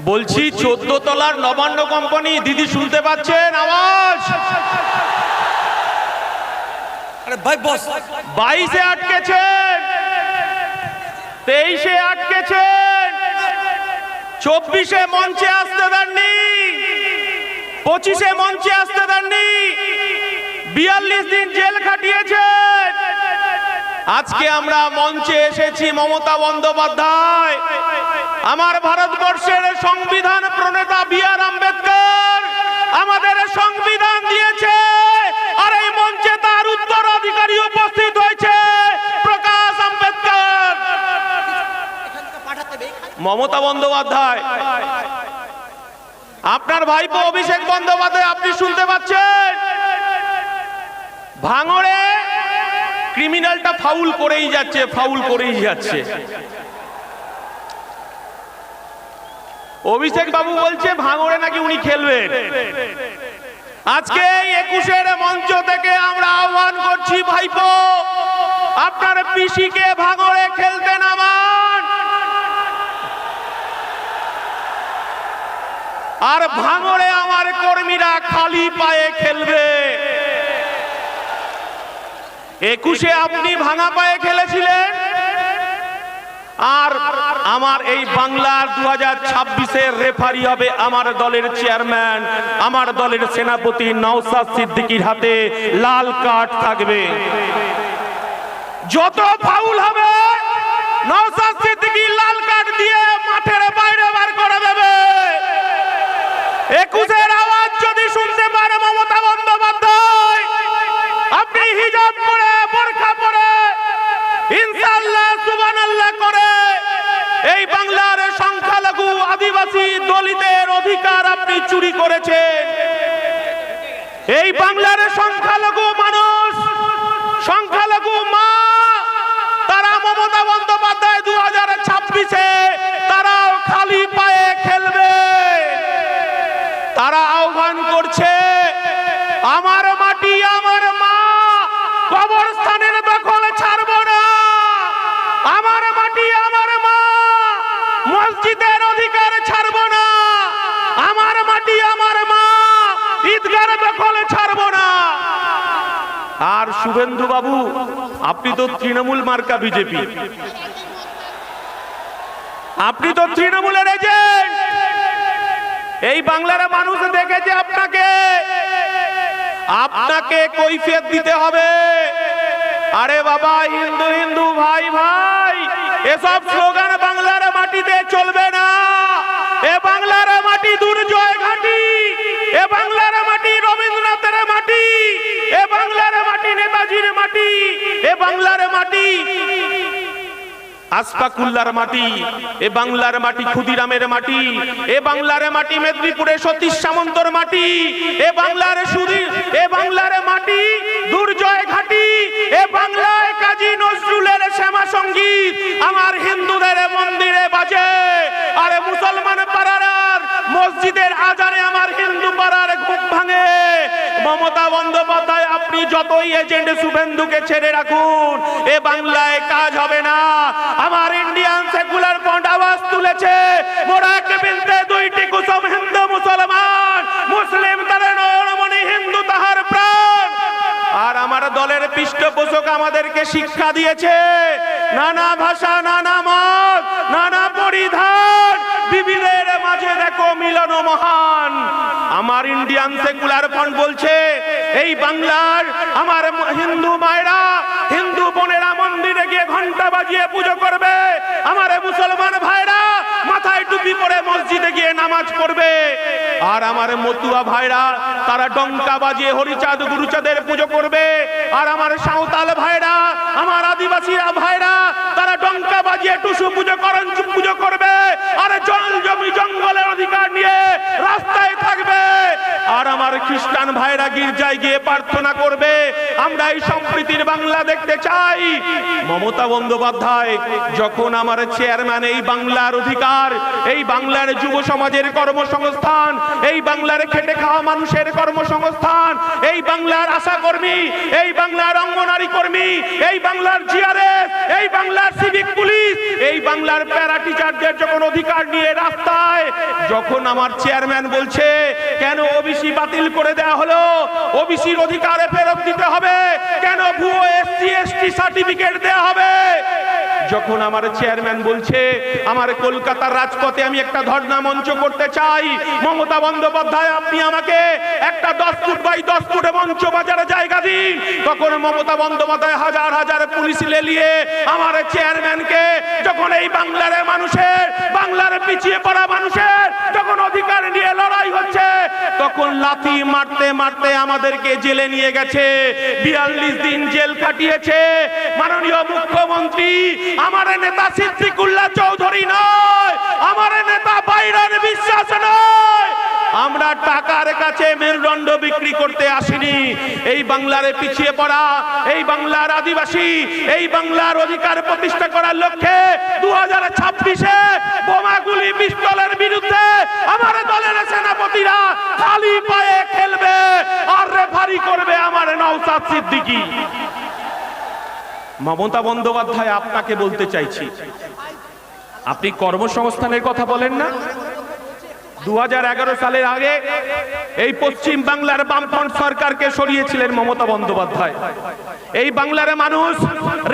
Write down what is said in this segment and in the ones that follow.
বলছি চোদ্দ তলার নবান্ন কোম্পানি দিদি শুনতে পাচ্ছেন? আওয়াজ! আরে ভাই বস। বাইশে আটকেছেন তেইশে আটকেছেন চব্বিশে মঞ্চে আসতে দেননি। পঁচিশে মঞ্চে আসতে দেননি। বিয়াল্লিশ দিন জেল খাটিয়েছেন আজকে আমরা মঞ্চে এসেছি মমতা বন্দ্যোপাধ্যায়। আমার ভারতবর্ষের সংবিধান প্রণেতা বি আর আম্বেদকর আমাদের সংবিধান দিয়েছে, আর এই মঞ্চে তার উত্তরাধিকারী উপস্থিত হয়েছে প্রকাশ আম্বেদকর। মমতা বন্দ্যোপাধ্যায়, আপনার ভাইপো অভিষেক বন্দ্যোপাধ্যায়, আপনি শুনতে পাচ্ছেন? ভাঙড়ে ক্রিমিনালটা ফাউল করেই যাচ্ছে ফাউল করেই যাচ্ছে। অভিষেক বাবু বলছে, ভাঙড়ে নাকি উনি খেলবেন? আজকে একুশের মঞ্চ থেকে আমরা আহ্বান করছি, ভাইপো, আপনার পিসিকে ভাঙড়ে খেলতে নামান। আর ভাঙড়ে আমার কর্মীরা খালি পায়ে খেলবে। একুশে আপনি ভাঙা পায়ে খেলেছিলেন? আর আমার এই বাংলার দু হাজার ছাব্বিশের রেফারি হবে আমার দলের চেয়ারম্যান আমার দলের সেনাপতি নওসাদ সিদ্দিকির হাতে লাল কার্ড থাকবে। যত ফাউল হবে নওসাদ সিদ্দিকি লাল কার্ড দিয়ে মাঠের বাইরে বার করে দেবে একুশের আওয়াজ যদি শুনতে পারে মমতা বন্দ্যোপাধ্যায় আপনি হিজাব পরে বোরখা পরে ইনশাআল্লাহ সুবহানাল্লাহ করে এই বাংলার সংখ্যালঘু আদিবাসী দলিতের অধিকার আপনি চুরি করেছেন। এই বাংলার সংখ্যালঘু মানুষ সংখ্যালঘু মা তারা মমতা বন্দ্যোপাধ্যায় দু হাজার ছাব্বিশে তারাও খালি পায়ে খেলবে তারা আহ্বান করছে আমার মাটি আমার মা কবরস্থানের দখল ছাড়ব না আমার মাটি আমার মা মসজিদের অধিকার ছাড়ব না আমার মাটি আমার মা ঈদগার দখল ছাড়ব না আর শুভেন্দু বাবু, আপনি তো তৃণমূল মার্কা বিজেপি। আপনি তো তৃণমূলের এজেন্ট এই বাংলার মানুষ দেখেছে আপনাকে। আপনাকে কৈফিয়ত দিতে হবে। আরে বাবা, হিন্দু হিন্দু, ভাই ভাই, এসব স্লোগান বাংলার মাটিতে চলবে না। এ বাংলার মাটি দুর্জয় ঘাটি। এ বাংলার মাটি, এ বাংলার মাটি। আসফাকুল্লার মাটি, এ বাংলার মাটি, ক্ষুদিরামের মাটি, এ বাংলার মাটি মেদিনীপুরে সতীশ সামন্তর মাটি, এ বাংলার সুধী এ বাংলার মাটি, দুর্জয় ঘাটি, এ বাংলায় কাজী নজরুলের শ্যামা সংগীত আমার হিন্দুদের মন্দিরে বাজে। আরে মুসলমান পাড়ার মসজিদের আজানে আমার হিন্দু পাড়ার ঘুম ভাঙে। মমতা বন্দ্যোপাধ্যায়, আপনি যতই এজেন্ট শুভেন্দুকে ছেড়ে রাখুন, এ বাংলায় কাজ হবে না। আমার ইন্ডিয়ান সেকুলার ফ্রন্ট আওয়াজ তুলেছে। দুইটি হিন্দু মুসলমান। মুসলিম তার হিন্দু তাহার আর আমার দলের পৃষ্ঠপোষক আমাদেরকে শিক্ষা দিয়েছে। নানা ভাষা, নানা মত, নানা পরিধান বিবিধের মাঝে মিলন মহান। আমার ইন্ডিয়ান সেকুলার ফ্রন্ট বলছে, এই বাংলার আমার হিন্দু মায়েরা, হিন্দু বোনেরা মন্দিরে গিয়ে ঘণ্টা বাজিয়ে পুজো করবে। আমার মুসলমান ভাইরা মাথায় টুপি পরে মসজিদে গিয়ে নামাজ পড়বে। আর আমার মতুয়া ভাইরা, তারা ডঙ্কা বাজিয়ে হরিচাঁদ, গুরুচাঁদের পুজো করবে। আর আমার সাঁওতাল ভাইরা, আমার আদিবাসীরা ভাইরা, তারা ডঙ্কা বাজিয়ে টুসু পুজো করেন পুজো করবে আর জল জমি জঙ্গলের অধিকার নিয়ে রাস্তায় থাকবে আর আমার খ্রিস্টান ভাইরা গির্জায় গিয়ে প্রার্থনা করবে। আমরা এই সম্প্রীতির বাংলা দেখতে চাই। মমতা বন্দ্যোপাধ্যায়, যখন আমার চেয়ারম্যান, এই বাংলার অধিকার, এই বাংলার যুব সমাজের কর্মসংস্থান, এই বাংলার খেটে খাওয়া মানুষের কর্মসংস্থান, এই বাংলার আশা কর্মী, এই বাংলার অঙ্গনারী কর্মী, এই বাংলার জিআরএস, এই বাংলার সিভিক পুলিশ, এই বাংলার প্যারা টিচারদের যখন অধিকার নিয়ে রাস্তায়, যখন আমার চেয়ারম্যান বলছে, কেন ওবিসি বাতিল করে দেয়া হলো। ওবিসির অধিকারে ফেরত দিতে হবে। কেন ভুয়ো এসসি, এসটি সার্টিফিকেট দেয়া হবে? যখন আমার চেয়ারম্যান বলছে, আমার কলকাতার রাজপথে আমি একটা ধর্ণা মঞ্চ করতে চাই। মমতা বন্দ্যোপাধ্যায়, আপনি আমাকে একটা দশ ফুট বাই দশ ফুটে মঞ্চ বাজারে জায়গা দিন। তখন মমতা বন্দ্যোপাধ্যায় হাজার হাজার পুলিশ লেলিয়ে আমার চেয়ারম্যানকে, যখন এই বাংলার মানুষের, বাংলার পিছিয়ে পড়া মানুষের যখন অধিকার নিয়ে লড়াই হচ্ছে, তখন লাথি মারতে মারতে আমাদেরকে জেলে নিয়ে গেছে। বিয়াল্লিশ দিন জেল কাটিয়েছে। মাননীয় মুখ্যমন্ত্রী আমার নেতা সিদ্দিকুল্লাহ চৌধুরী নয়। আমার নেতা বাইরের বিশ্বাস নয়। আমরা টাকার কাছে মেরুদণ্ড বিক্রি করতে আসিনি। এই বাংলার পিছিয়ে পড়া, এই বাংলার আদিবাসী, এই বাংলার অধিকার প্রতিষ্ঠা করার লক্ষ্যে দু হাজার ছাব্বিশে বোমাগুলি পিস্তলের বিরুদ্ধে আমার দলের সেনাপতিরা খালি পায়ে খেলবে আর রেফারি করবে আমার নওসাদ সিদ্দিকী। মমতা বন্দ্যোপাধ্যায় আপনাকে বলতে চাইছি। আপনি কর্মসংস্থানের কথা বলেন না? দু হাজার এগারো সালের আগে এই পশ্চিম বাংলার বামফ্রন্ট সরকারকে সরিয়েছিলেন মমতা বন্দ্যোপাধ্যায়। এই বাংলার মানুষ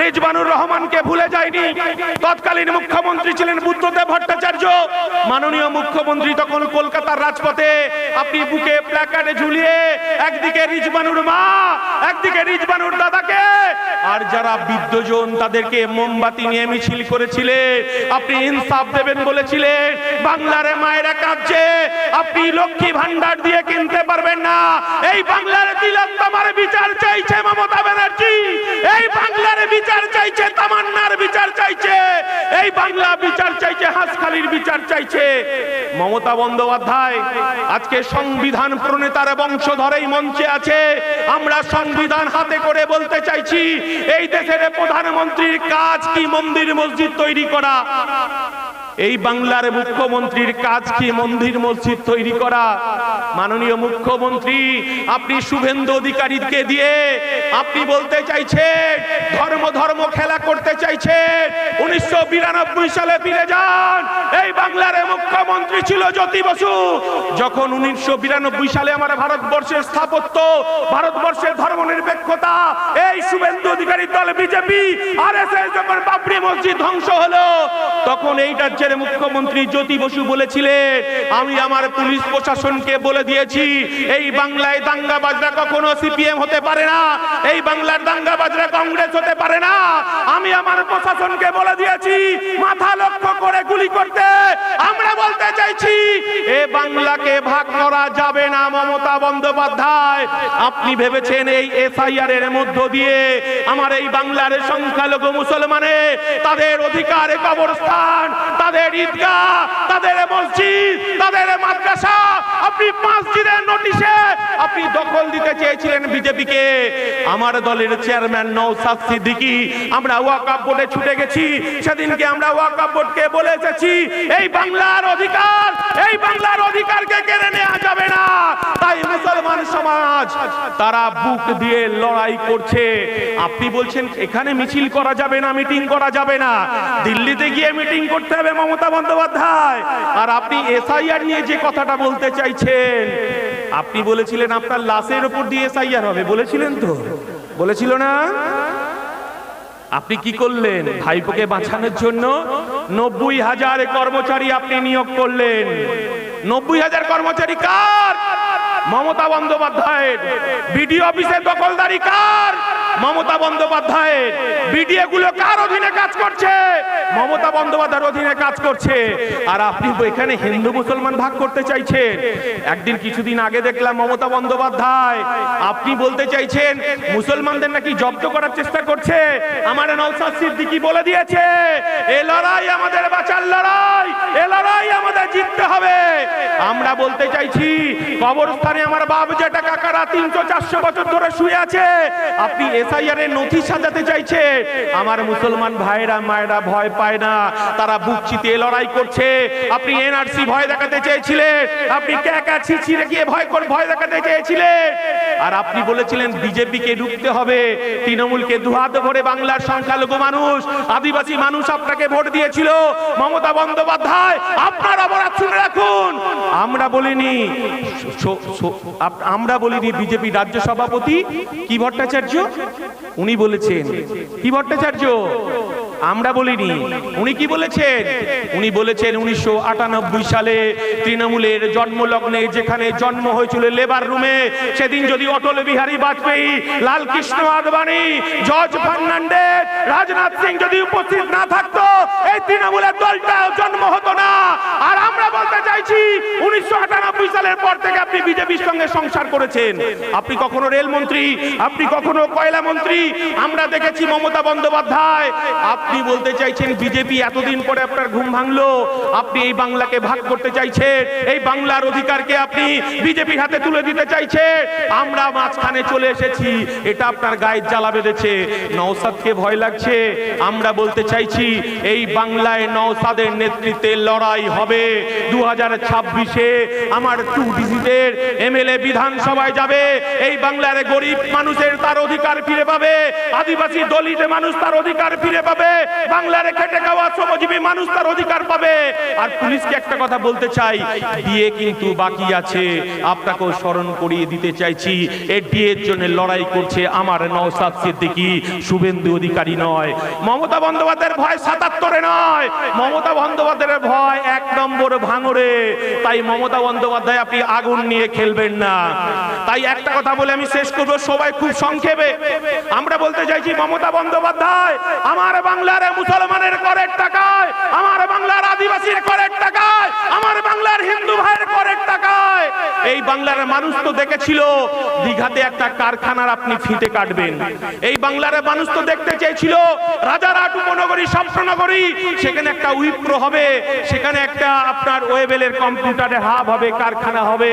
রেজবানুর রহমানকে ভুলে যায়নি। তৎকালীন মুখ্যমন্ত্রী ছিলেন বুদ্ধদেব ভট্টাচার্য। মাননীয় মুখ্যমন্ত্রী তখন কলকাতার রাজপথে আপনি বুকে প্ল্যাকার্ডে ঝুলিয়ে একদিকে রিজবানুর মা, একদিকে রিজবানুর দাদাকে। আর যারা বিদ্যজন তাদেরকে মোমবাতি নিয়ে মিছিল করেছিলেন আপনি ইনসাফ দেবেন বলেছিলেন, বাংলার মায়েরা কাঁদছে আপনি লক্ষ্মী ভান্ডার দিয়ে কিনতে পারবেন না। এই বাংলার তিলোত্তমার বিচার চাইছে মমতা ব্যানার্জি। এই বাংলার বিচার চাইছে, তামান্নার বিচার চাইছে, এই বাংলা বিচার চাইছে, হাসখালির বিচার চাইছে। মমতা বন্দ্যোপাধ্যায়, আজকে সংবিধান প্রণেতার বংশধর এই মঞ্চে আছে। আমরা সংবিধান হাতে করে বলতে চাইছি, এই দেশের প্রধানমন্ত্রীর কাজ কি মন্দির মসজিদ তৈরি করা? এই বাংলার মুখ্যমন্ত্রীর কাজ কি মন্দির মসজিদ তৈরি করা? মাননীয় মুখ্যমন্ত্রী, আপনি শুভেন্দু অধিকারীকে দিয়ে আপনি বলতে চাইছেন, ধর্ম ধর্ম খেলা করতে চাইছেন, উনিশশো বিরানব্বই সালে ফিরে যান। এই বাংলার মুখ্যমন্ত্রী ছিল জ্যোতি বসু। যখন উনিশশো বিরানব্বই সালে আমার ভারতবর্ষের স্থাপত্য, ভারতবর্ষের ধর্ম নিরপেক্ষতা, এই শুভেন্দু অধিকারীর দল বিজেপি আর এস যখন বাবরি মসজিদ ধ্বংস হলো। তখন এই রাজ্যের মুখ্যমন্ত্রী জ্যোতি বসু বলেছিলেন, আমি আমার পুলিশ প্রশাসনকে বলে দিয়েছি, এই বাংলায় দাঙ্গাবাজরা কখনো সিপিএম হতে পারে না, এই বাংলার দাঙ্গাবাজরা কংগ্রেস হতে পারে না। আমি আমার প্রশাসনকে বলে দিয়েছি, মাথা লক্ষ্য করে গুলি করতে। আমরা বলতে চাইছি, এ বাংলাকে ভাগ করা যাবে না মমতা বন্দ্যোপাধ্যায়। আপনি ভেবেছেন এই এসআইআর এর মধ্য দিয়ে আমার এই বাংলার সংখ্যালঘু মুসলমানে তাদের অধিকারে কবরস্থান, তাদের ঈদগাহ, তাদের মসজিদ, তাদের মাদ্রাসা, আপনি দিনের নোটিশে আপনি দখল দিতে চেয়েছিলেন বিজেপিকে। আমার দলের চেয়ারম্যান নৌসাদ সিদ্দিকী, আমরা ওয়াকাপ বোর্ডে ছুটে গেছি। সেদিনকে আমরা ওয়াকাপ বোর্ডকে বলে এসেছি, এই বাংলার অধিকার, এই বাংলার অধিকারকে কেড়ে নেওয়া যাবে না। তাই মুসলমান সমাজ, তারা বুক দিয়ে লড়াই করছে। আপনি বলছেন, এখানে মিছিল করা যাবে না, মিটিং করা যাবে না। দিল্লিতে গিয়ে মিটিং করতে হবে মমতা বন্দ্যোপাধ্যায়। আর আপনি এসআইআর নিয়ে যে কথাটা বলতে চাইছেন আপনি বলেছিলেন আপনার লাশের উপর দিয়ে এসআইআর হবে। বলেছিলেন তো। বলেছিল না? আপনি কি করলেন? ভাইপোকে বাঁচানোর জন্য নব্বই হাজার কর্মচারী আপনি নিয়োগ করলেন। নব্বই হাজার কর্মচারী কার? মমতা বন্দ্যোপাধ্যায়ের, বিডিও অফিসের দখলদারি কার? মমতা বন্দ্যোপাধ্যায়ের বিডিএ গুলো কার অধীনে কাজ করছে? মমতা বন্দ্যোপাধ্যায়ের অধীনে কাজ করছে। আর আপনি এখানে হিন্দু মুসলমান ভাগ করতে চাইছেন। একদিন কিছুদিন আগে দেখলাম মমতা বন্দ্যোপাধ্যায়, আপনি বলতে চাইছেন, মুসলমানদের নাকি জব্দ করার চেষ্টা করছে। আমার নৌসাদ সিদ্দিকি বলে দিয়েছে? এ লড়াই আমাদের বাঁচার লড়াই, এ লড়াই আমাদের জিততে হবে। আমরা বলতে চাইছি, কবরস্থানে আমার বাপ যেটা কাকারা তিনশো চারশো বছর ধরে শুয়ে আছে, আপনি এসআইআর এর নথি সাজাতে চাইছে। আমার মুসলমান ভাইরা, মায়েরা ভয় পায় না। তারা বুক চিতিয়ে লড়াই করছে। আপনি এনআরসি ভয় দেখাতে চেয়েছিলেন। আপনি ক্যাকা ছিছিরে গিয়ে ভয় করে ভয় দেখাতে চেয়েছিলেন। আর আপনি বলেছিলেন, বিজেপিকে ঢুকতে হবে। তৃণমূলকে দুহাত ভরে বাংলার সংখ্যালঘু মানুষ, আদিবাসী মানুষ আপনাকে ভোট দিয়েছিল। মমতা বন্দ্যোপাধ্যায়, আপনার অপরাধ শুনে রাখুন। আমরা বলিনি আমরা বলিনি বিজেপি রাজ্য সভাপতি কি ভট্টাচার্য? উনি বলেছেন কি ভট্টাচার্য? আমরা বলিনি। উনি কি বলেছেন? উনি বলেছেন উনিশশো সালে তৃণমূলের জন্মলগ্নে যেখানে জন্ম হয়েছিল লেবার রুমে সেদিন যদি অটল বিহারী বাজপেয়ী লাল কৃষ্ণ আদবানি, জর্জ ফার্নান্ডেজ, রাজনাথ সিং যদি উপস্থিত না থাকতো, এই তৃণমূলের দলটা জন্ম হতো না। আর আমরা বলতে চাইছি, উনিশশো আটানব্বই সালের পর থেকে আপনি বিজেপির সঙ্গে সংসার করেছেন। আপনি কখনো রেলমন্ত্রী আপনি কখনো কয়লা মন্ত্রী, আমরা দেখেছি মমতা বন্দ্যোপাধ্যায়, আপনি বলতে চাইছেন বিজেপি এতদিন পরে আপনার ঘুম ভাঙলো? আপনি এই বাংলাকে ভাগ করতে চাইছেন? এই বাংলার অধিকারকে আপনি বিজেপির হাতে তুলে দিতে চাইছেন? আমরা মাঝখানে চলে এসেছি, এটা আপনার গায়ে জ্বালা বেঁধেছে। নওসাদকে ভয় লাগছে। আমরা বলতে চাইছি, এই বাংলায় নওসাদের নেতৃত্বে লড়াই হবে। দু হাজার ছাব্বিশে আমার টু ডিজিটের এমএলএ বিধানসভায় যাবে। এই বাংলার গরিব মানুষের তার অধিকার ফিরে পাবে। আদিবাসী দলিত মানুষ তার অধিকার ফিরে পাবে। বাংলার খেটে খাওয়া শ্রমজীবী মানুষ তার অধিকার পাবে। আর পুলিশকে একটা কথা বলতে চাই, বিয়ে কিন্তু বাকি আছে। আপনাকেও স্মরণ করিয়ে দিতে চাইছি এই বিয়ের জন্য লড়াই করছে আমার নওসাদ সিদ্দিকি, শুভেন্দু অধিকারী নয়। মমতা বন্দ্যোপাধ্যায়ের ভয় সাতাত্তরে নয়। মমতা বন্দ্যোপাধ্যায়ের ভয় এক নম্বর ভাঙড়ে। তাই মমতা বন্দ্যোপাধ্যায় আপনি আগুন নিয়ে খেলবেন না। তাই একটা কথা বলে আমি শেষ করব, সবাই খুব সংক্ষেপে। আমরা বলতে চাইছি, মমতা বন্দ্যোপাধ্যায়, আমার বাংলার মুসলমানের করের টাকায়, আমার বাংলার আদিবাসীর করের টাকায়, আমার বাংলার হিন্দু ভাইয়ের করের টাকায় এই বাংলার মানুষ তো দেখেছিল, দীঘাতে একটা কারখানার আপনি ফিতে কাটবেন। এই বাংলার মানুষ তো দেখতে চেয়েছিল, রাজারহাট উপনগরী, স্বপ্ননগরী, সেখানে একটা উইপ্রো হবে, সেখানে একটা আপনার ওয়েবেলের কম্পিউটারে হাব হবে, কারখানা হবে,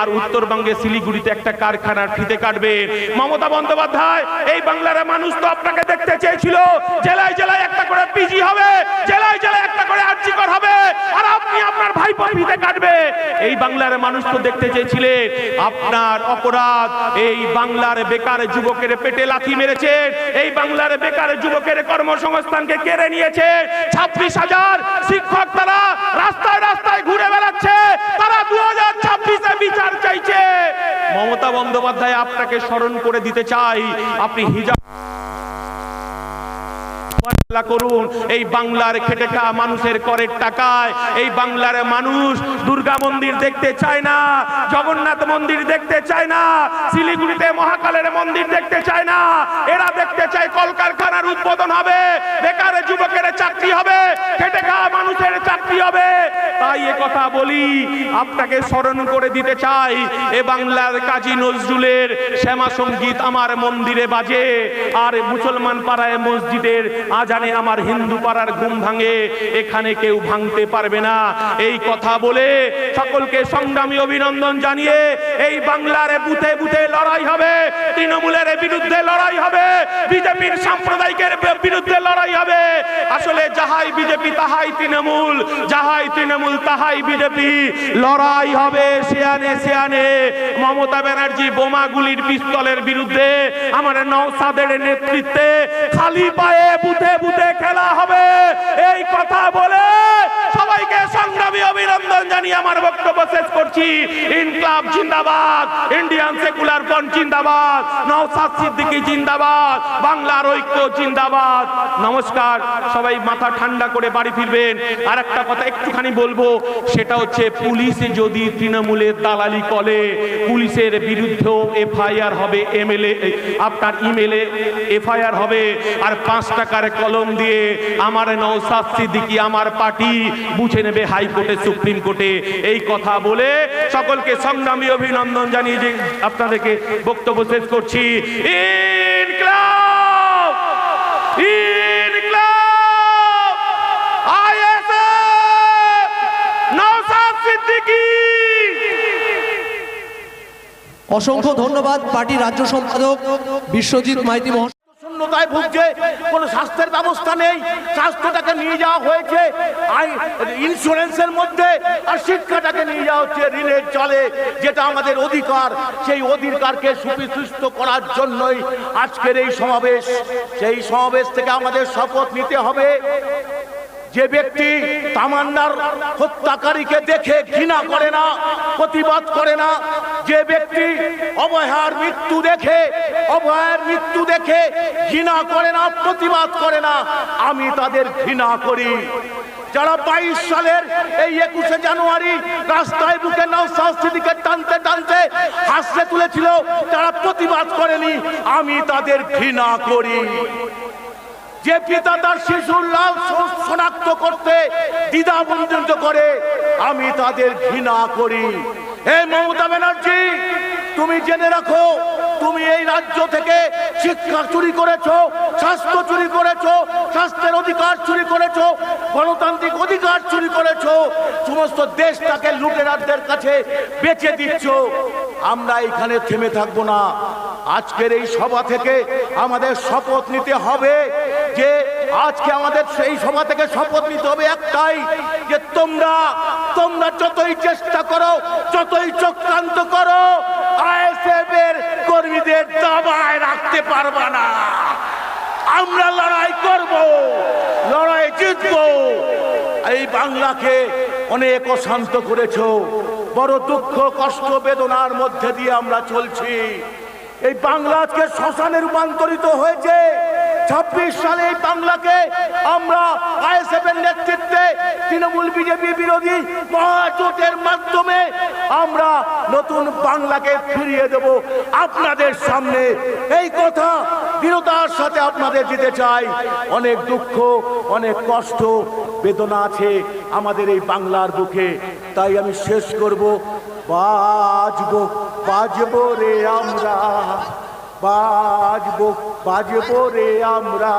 আর উত্তরবঙ্গে শিলিগুড়িতে একটা কারখানার ফিতে কাটবে। মমতা বন্দ্যোপাধ্যায়, এই বাংলার মানুষ তো আপনাকে দেখতে চেয়েছিল, জেলায় জেলায় একটা করে পিজি হবে, জেলায় জেলায় একটা করে আর্জিকর হবে, আর আপনি আপনার ভাইপো ফিতে কাটবে। এই বাংলার মানুষ তো দেখতে চেয়েছিলেন। আপনার অপরাধ এই বাংলার বেকার যুবকের পেটে লাথি মেরেছেন এই বাংলার বেকার যুবকের কর্মসংস্থানকে কেড়ে নিয়েছে। ছাব্বিশ হাজার শিক্ষক তারা রাস্তায় রাস্তায় ঘুরে বেড়াচ্ছে। তারা দু হাজার ছাব্বিশে বিচার চাইছে। মমতা বন্দ্যোপাধ্যায় আপনাকে স্মরণ করে দিতে চাই। আপনি হিজাব মোকাবেলা করুন। এই বাংলার খেটে খাওয়া মানুষের করের টাকায়, এই বাংলার মানুষ দুর্গা মন্দির দেখতে চায় না, জগন্নাথ মন্দির দেখতে চায় না, শিলিগুড়িতে মহাকালের মন্দির দেখতে চায় না, এরা দেখতে চায় কলকারখানার উদ্বোধন হবে, বেকার যুবকের চাকরি হবে খেটে খাওয়া মানুষের চাকরি হবে। তাই এ কথা বলি, আপনাকে স্মরণ করে দিতে চাই, এ বাংলার কাজী নজরুলের শ্যামা সংগীত আমার মন্দিরে বাজে, আর মুসলমান পাড়ায় মসজিদের আজানে আমার হিন্দু পাড়ার ঘুম ভাঙে, এখানে কেউ ভাঙতে পারবে না। এই কথা বলে সকলকে সংগ্রামী অভিনন্দন জানিয়ে এই বাংলার বুথে বুথে লড়াই হবে, তৃণমূলের বিরুদ্ধে লড়াই হবে, বিজেপির সাম্প্রদায়িকের বিরুদ্ধে লড়াই হবে। আসলে যাহাই বিজেপি, তাহাই তৃণমূল, যাহাই তৃণমূল, তাহাই বিজেপি। লড়াই হবে সিয়ানে সিয়ানে। মমতা ব্যানার্জি বোমাগুলির পিস্তলের বিরুদ্ধে আমার নওসাদের নেতৃত্বে খালি পায়ে বুথে বুথে খেলা হবে। এই কথা বলে সবাইকে সংগ্রামী অভিনন্দন জানিয়ে আমার বক্তব্য শেষ করছি। ইনকলাব জিন্দাবাদ, ইন্ডিয়ান সেকুলার ফ্রন্ট জিন্দাবাদ নওসাদ সিদ্দিকী জিন্দাবাদ, বাংলার ঐক্য জিন্দাবাদ। নমস্কার, সবাই মাথা ঠান্ডা করে বাড়ি ফিরবেন। আর একটা কথা একটুখানি বলব, সেটা হচ্ছে পুলিশে যদি তৃণমূলের দালালি করে, পুলিশের বিরুদ্ধেও এফআইআর হবে, এমএলএ, আপনার ইমেলে এফআইআর হবে, আর পাঁচ টাকার কলম দিয়ে আমার নৌসাদ সিদ্দিকি আমার পার্টি বুঝে নেবে হাইকোর্টে, সুপ্রিম কোর্টে। এই কথা বলে সকলকে সংগ্রামী অভিনন্দন জানিয়ে যে আপনাদেরকে বক্তব্য শেষ করছি। অসংখ্য ধন্যবাদ পার্টি রাজ্য সম্পাদক বিশ্বজিৎ মাইতি মহাশয় শূন্যতায় ভুগছে, কোনো স্বাস্থ্যের ব্যবস্থা নেই, স্বাস্থ্যটাকে নিয়ে যাওয়া হয়েছে, আর ইন্স্যুরেন্সের মধ্যে, আর শিক্ষাটাকে নিয়ে যাওয়া হচ্ছে, ঋণের চলে, যেটা আমাদের অধিকার, সেই অধিকারকে সুপ্রতিষ্ঠিত করার জন্যই আজকের এই সমাবেশ। সেই সমাবেশ থেকে আমাদের শপথ নিতে হবে। যে ব্যক্তি তামান্নার হত্যাকারীকে দেখে ঘৃণা করে না, প্রতিবাদ করে না, যে ব্যক্তি অভয়ার মৃত্যু দেখে অভয়ার মৃত্যু দেখে ঘৃণা করে না, প্রতিবাদ করে না, আমি তাদের ঘৃণা করি। যারা বাইশ সালের এই একুশে জানুয়ারি রাস্তায় বুকে নৌসাহসিদিকে টানতে টানতে হাসতে তুলেছিল, তারা প্রতিবাদ করেনি, আমি তাদের ঘৃণা করি। যে পিতা তার শিশুর লাভ শনাক্ত করতে দ্বিধা বঞ্চিত করে, আমি তাদের ঘৃণা করি। হে মমতা ব্যানার্জি, তুমি জেনে রাখো, তুমি এই রাজ্য থেকে শিক্ষা চুরি করেছ, স্বাস্থ্য চুরি করেছ, স্বাস্থ্যের অধিকার চুরি করেছ, গণতান্ত্রিক অধিকার চুরি করেছ, সমস্ত দেশটাকে লুটেরাদের কাছে বেচে দিচ্ছ। আমরা এখানে থেমে থাকব না। আজকের এই সভা থেকে আমাদের শপথ নিতে হবে। যে আজকে আমাদের সেই সভা থেকে শপথ নিতে হবে একটাই, যে তোমরা তোমরা যতই চেষ্টা করো, যতই চক্রান্ত করো, আইএসএফ এর কর্মীদের দাবায় রাখতে পারবা না। আমরা লড়াই করব, লড়াই জিতবো। এই বাংলাকে অনেক অশান্ত করেছ, বড় দুঃখ, কষ্ট, বেদনার মধ্যে দিয়ে আমরা চলছি। এই বাংলা আজকে শ্মশানে রূপান্তরিত হয়েছে। ছাব্বিশ সালে এই বাংলাকে আমরা আইএসএফ এর নেতৃত্বে তৃণমূল বিজেপি বিরোধী মহাজোটের মাধ্যমে আমরা নতুন বাংলাকে ফিরিয়ে দেব আপনাদের সামনে। এই কথা দৃঢ়তার সাথে আপনাদের দিতে চাই। অনেক দুঃখ, অনেক কষ্ট, বেদনা আছে আমাদের এই বাংলার বুকে। তাই আমি শেষ করব। বাজবো বাজবো রে আমরা। বাজবো বাজবো রে আমরা,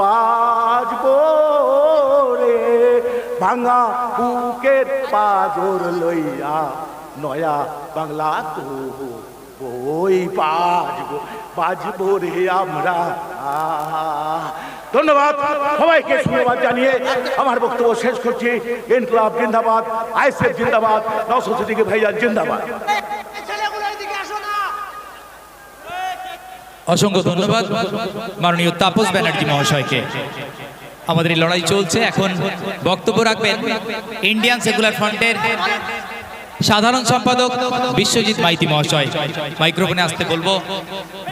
বাজবো রে। ভাঙা বুকের পাজর লইয়া নয়া বাংলা তো বই বাজবো বাজবো রে আমরা। ধন্যবাদ সবাইকে ধন্যবাদ জানিয়ে আমার বক্তব্য শেষ করছি। ইনকলাব জিন্দাবাদ আইসেফ জিন্দাবাদ নসদিকে ভাইজান জিন্দাবাদ। অসংখ্য ধন্যবাদ। মাননীয় তাপস ব্যানার্জি মহাশয়কে। আমাদের এই লড়াই চলছে। এখন বক্তব্য রাখবেন ইন্ডিয়ান সেকুলার ফ্রন্টের সাধারণ সম্পাদক বিশ্বজিৎ মাইতি মহাশয়। মাইক্রোফোনে আসতে বলব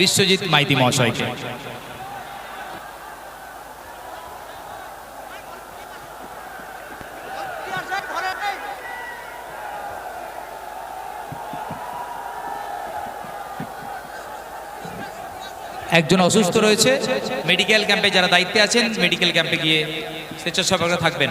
বিশ্বজিৎ মাইতি মহাশয়কে। একজন অসুস্থ রয়েছে। মেডিকেল ক্যাম্পে যারা দায়িত্বে আছেন মেডিকেল ক্যাম্পে গিয়ে স্বেচ্ছাসেবকরা থাকবেন।